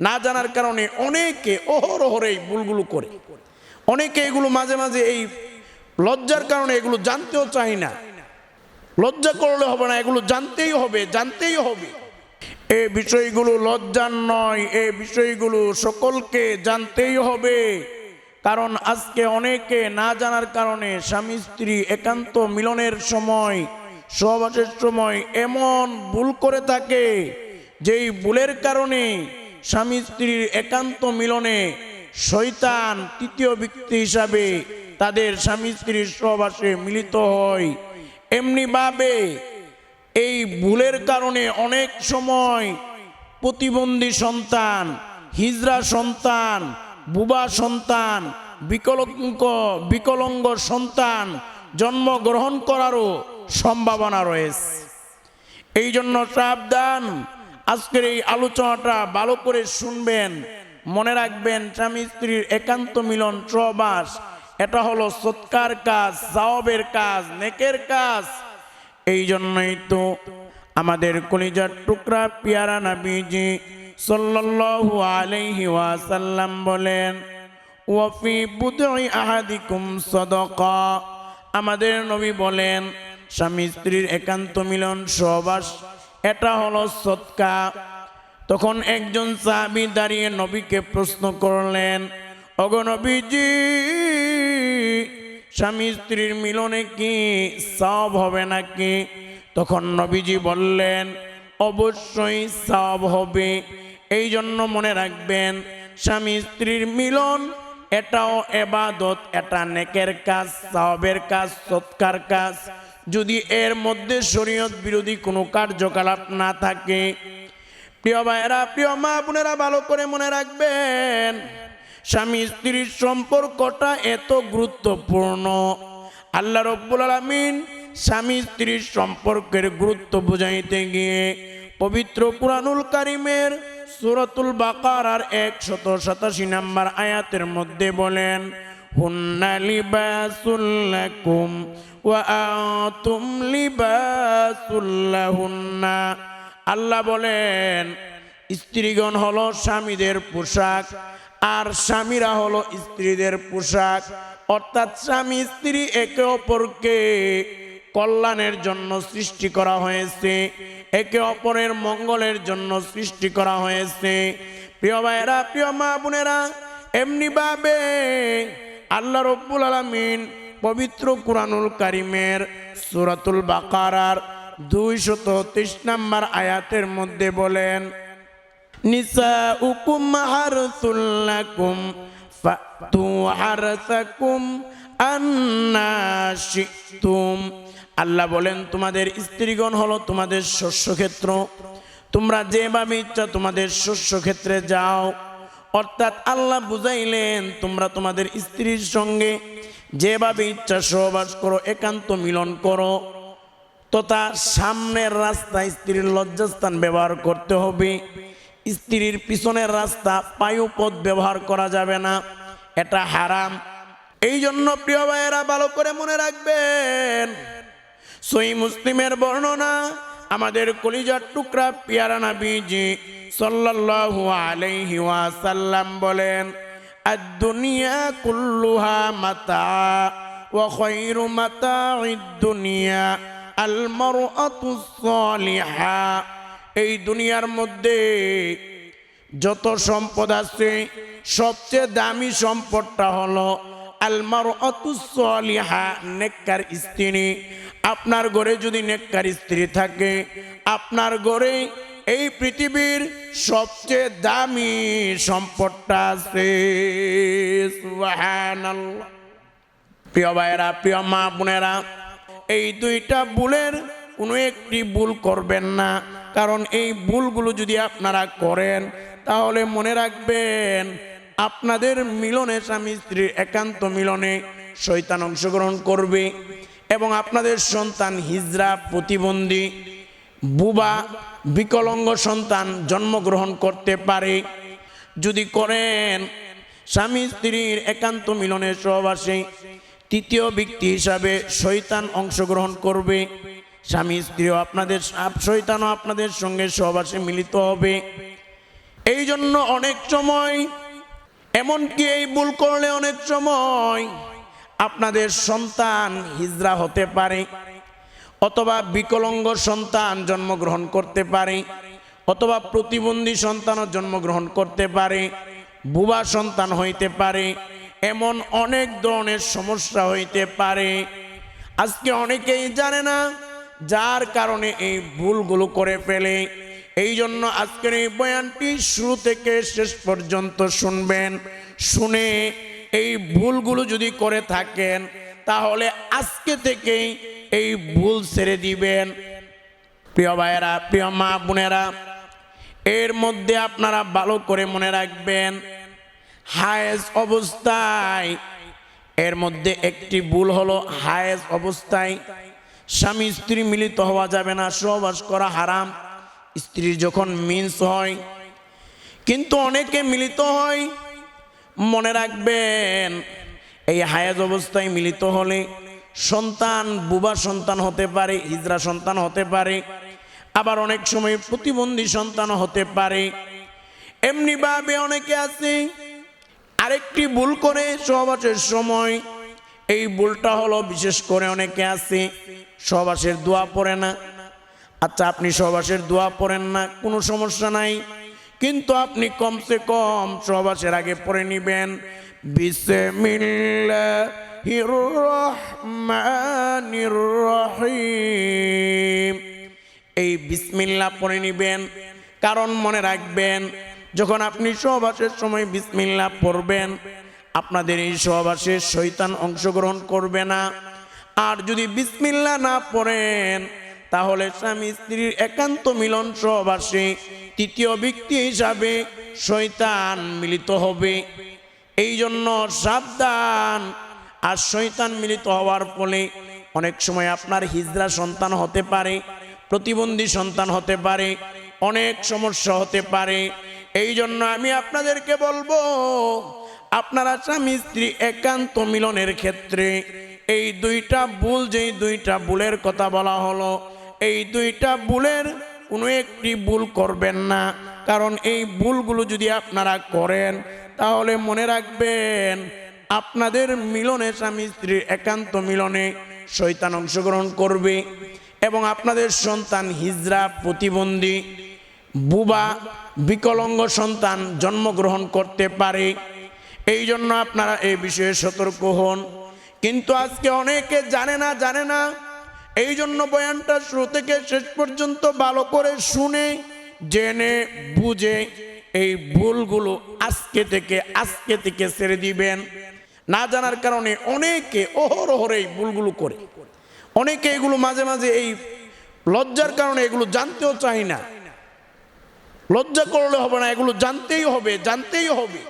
না জানার কারণে অনেকে অহরহরে এই ভুলগুলো করে। অনেকে এগুলো মাঝে মাঝে এই লজ্জার কারণে এগুলো জানতেও চাই না। লজ্জা করলে হবে না, এগুলো জানতেই হবে জানতেই হবে। এ বিষয়গুলো লজ্জার নয়, এ বিষয়গুলো সকলকে জানতেই হবে। কারণ আজকে অনেকে না জানার কারণে স্বামী স্ত্রী একান্ত মিলনের সময়, সহবাসের সময় এমন ভুল করে থাকে, যেই ভুলের কারণে স্বামী স্ত্রীর একান্ত মিলনে শৈতান তৃতীয় ব্যক্তি হিসাবে তাদের স্বামী স্ত্রীর সহবাসে মিলিত হয়। এমনিভাবে এই ভুলের কারণে অনেক সময় প্রতিবন্ধী সন্তান হিজরা সন্তান, বুবা সন্তান বিকলঙ্গ বিকলঙ্গ সন্তান জন্মগ্রহণ করারও সম্ভাবনা রয়েছে। এই জন্য সাবধান আজকের এই আলোচনাটা ভালো করে শুনবেন, মনে রাখবেন স্বামী স্ত্রীর একান্ত মিলন সবাস এটা হলো সৎকার কাজ সাওয়াবের কাজ, নেকের কাজ। এই জন্যই তো আমাদের কলিজার টুকরা পিয়ারা নাবিজি সাল্লাল্লাহু আলাইহি ওয়াসাল্লাম বলেন ওয়াফি বুদই আহাদিকুম সাদাকা। আমাদের নবী বলেন, স্বামী স্ত্রীর একান্ত মিলন সহবাস এটা হলো সৎকা। তখন একজন সাহাবী দাঁড়িয়ে নবীকে প্রশ্ন করলেন অগনবীজি স্বামী স্ত্রীর মিলনে কি সব হবে নাকি? তখন নবীজি বললেন, অবশ্যই সব হবে। এই জন্য মনে রাখবেন, স্বামী স্ত্রীর মিলন এটাও এবাদত, এটা নেকের কাজ সাহবের কাজ, সৎকার কাজ। যদি এর মধ্যে শরীয়ত বিরোধী কোনো কার্যকলাপ না থাকে, প্রিয় ভাইয়েরা, প্রিয় মা বোনেরা, ভালো করে মনে রাখবেন, স্বামী স্ত্রীর সম্পর্কটা এত গুরুত্বপূর্ণ। আল্লাহ রব্বুল আলমিন স্বামী স্ত্রীর সম্পর্কের গুরুত্ব বুঝাইতে গিয়ে পবিত্র কুরআনুল কারিমের সুরাতুল বাকার আর একশত সাতাশি নাম্বার আয়াতের মধ্যে বলেন হুন্না লিবাসুল্লাকুম ওয়া আতুম লিবাসুল্লাহুন্না আল্লাহ বলেন, স্ত্রীগণ হলো স্বামীদের পোশাক, আর স্বামীরা হলো স্ত্রীদের পোশাক। অর্থাৎ স্বামী স্ত্রী একে অপরকে কল্যাণের জন্য সৃষ্টি করা হয়েছে, একে অপরের মঙ্গলের জন্য সৃষ্টি করা হয়েছে। প্রিয় ভাইয়েরা, প্রিয় মা বোনেরা, এমনিভাবে আল্লাহ রব্বুল আলমিন পবিত্র কুরআনুল কারিমের সুরাতুল বাকারার দুইশত তেইশ নম্বর আয়াতের মধ্যে বলেন আল্লাহ বলেন, তোমাদের স্ত্রীগণ হলো তোমাদের শস্যক্ষেত্র। তোমরা যেভাবে ইচ্ছা তোমাদের শস্যক্ষেত্রে যাও। অর্থাৎ আল্লাহ বুঝাইলেন, তোমরা তোমাদের স্ত্রীর সঙ্গে যেভাবে ইচ্ছা সহবাস করো, একান্ত মিলন করো। তথা সামনের রাস্তা স্ত্রীর লজ্জাস্থান ব্যবহার করতে হবে। স্ত্রীর পিছনের রাস্তা পায়ুপথ ব্যবহার করা যাবে না, এটা হারাম। এই জন্য প্রিয় ভাইয়েরা, ভালো করে মনে রাখবেন। সই মুসলিমের বর্ণনা আমাদের কলিজার টুকরা পিয়ারা নাবিজি সাল্লাল্লাহু আলাইহি ওয়াসাল্লাম বলেন, আদ-দুনিয়া কুল্লুহা মাতা ওয়া খায়রু মাতা'id দুনিয়া আল মারআতু সালিহা এই দুনিয়ার মধ্যে যত সম্পদ আছে, সবচেয়ে দামি সম্পদটা হলো আলমার অতুসলিহা নেককার স্ত্রী। আপনার ঘরে যদি নেককার স্ত্রী থাকে, আপনার ঘরে এই পৃথিবীর সবচেয়ে দামি সম্পদটা আছে। প্রিয় ভাইয়েরা, প্রিয় মা বোনেরা, এই দুইটা ভুলের কোনো একটি ভুল করবেন না। কারণ এই ভুলগুলো যদি আপনারা করেন, তাহলে মনে রাখবেন আপনাদের মিলনে স্বামী স্ত্রীর একান্ত মিলনে শৈতান অংশগ্রহণ করবে এবং আপনাদের সন্তান হিজরা, প্রতিবন্ধী, বুবা, বিকলঙ্গ সন্তান জন্মগ্রহণ করতে পারে। যদি করেন, স্বামী স্ত্রীর একান্ত মিলনে সহবাসে তৃতীয় ব্যক্তি হিসাবে শৈতান অংশগ্রহণ করবে। স্বামী স্ত্রীও আপনাদের শৈতানও আপনাদের সঙ্গে সহবাসে মিলিত হবে। এই জন্য অনেক সময় এমনকি এই ভুল করলে অনেক সময় আপনাদের সন্তান হিজরা হতে পারে, অথবা বিকলঙ্গ সন্তান জন্মগ্রহণ করতে পারে, অথবা প্রতিবন্ধী সন্তানও জন্মগ্রহণ করতে পারে, বুবা সন্তান হইতে পারে, এমন অনেক ধরনের সমস্যা হইতে পারে। আজকে অনেকেই জানে না যার কারণে এই ভুলগুলো করে ফেলে। এই জন্য আজকের এই বয়ানটি শুরু থেকে শেষ পর্যন্ত শুনবেন। শুনে এই ভুলগুলো যদি করে থাকেন, তাহলে আজকে থেকেই এই ভুল ছেড়ে দিবেন। প্রিয় ভাইয়েরা, প্রিয় মা বোনেরা, এর মধ্যে আপনারা ভালো করে মনে রাখবেন হায়েস অবস্থায়, এর মধ্যে একটি ভুল হলো হায়েস অবস্থায়, স্বামী স্ত্রী মিলিত হওয়া যাবে না, সহবাস করা হারাম। স্ত্রীর যখন মিন্স হয়, কিন্তু অনেকে মিলিত হয়, মনে রাখবেন, এই হায়াজ অবস্থায় মিলিত হলে সন্তান, বুবা সন্তান হতে পারে, হিজরা সন্তান হতে পারে, আবার অনেক সময় প্রতিবন্ধী সন্তান হতে পারে। এমনিভাবে অনেকে আছে, আরেকটি ভুল করে সহবাসের সময়, এই ভুলটা হলো বিশেষ করে অনেকে আছে, সহবাসের দোয়া পড়ে না। আচ্ছা আপনি সহবাসের দোয়া পড়েন না, কোনো সমস্যা নাই। কিন্তু আপনি কমসে কম সহবাসের আগে পড়ে নিবেন। রহিম। এই বিসমিল্লা পড়ে নিবেন, কারণ মনে রাখবেন, যখন আপনি সহবাসের সময় বিসমিল্লা পড়বেন, আপনাদের এই সহবাসে শৈতান অংশগ্রহণ করবে না। আর যদি বিসমিল্লা না পড়েন তাহলে স্বামী স্ত্রীর একান্ত মিলন সহবাসে তৃতীয় ব্যক্তি হিসাবে শৈতান মিলিত হবে। এই জন্য সাবধান। আর শৈতান মিলিত হওয়ার ফলে অনেক সময় আপনার হিজরা সন্তান হতে পারে, প্রতিবন্ধী সন্তান হতে পারে, অনেক সমস্যা হতে পারে। এই জন্য আমি আপনাদেরকে বলব, আপনারা স্বামী স্ত্রী একান্ত মিলনের ক্ষেত্রে এই দুইটা ভুল, যেই দুইটা ভুলের কথা বলা হলো এই দুইটা ভুলের কোনো একটি ভুল করবেন না। কারণ এই ভুলগুলো যদি আপনারা করেন, তাহলে মনে রাখবেন, আপনাদের মিলনে স্বামী স্ত্রীর একান্ত মিলনে শৈতান অংশগ্রহণ করবে এবং আপনাদের সন্তান হিজরা, প্রতিবন্ধী, বুবা, বিকলঙ্গ সন্তান জন্মগ্রহণ করতে পারে। এই জন্য আপনারা এই বিষয়ে সতর্ক হন। কিন্তু আজকে অনেকে জানে না জানে না এই জন্য বয়ানটা শুরু থেকে শেষ পর্যন্ত ভালো করে শুনে, জেনে, বুঝে এই ভুলগুলো আজকে থেকে আজকে থেকে ছেড়ে দিবেন। না জানার কারণে অনেকে অহরহর এই ভুলগুলো করে। অনেকে এগুলো মাঝে মাঝে এই লজ্জার কারণে এগুলো জানতেও চাই না। লজ্জা করলে হবে না, এগুলো জানতেই হবে জানতেই হবে।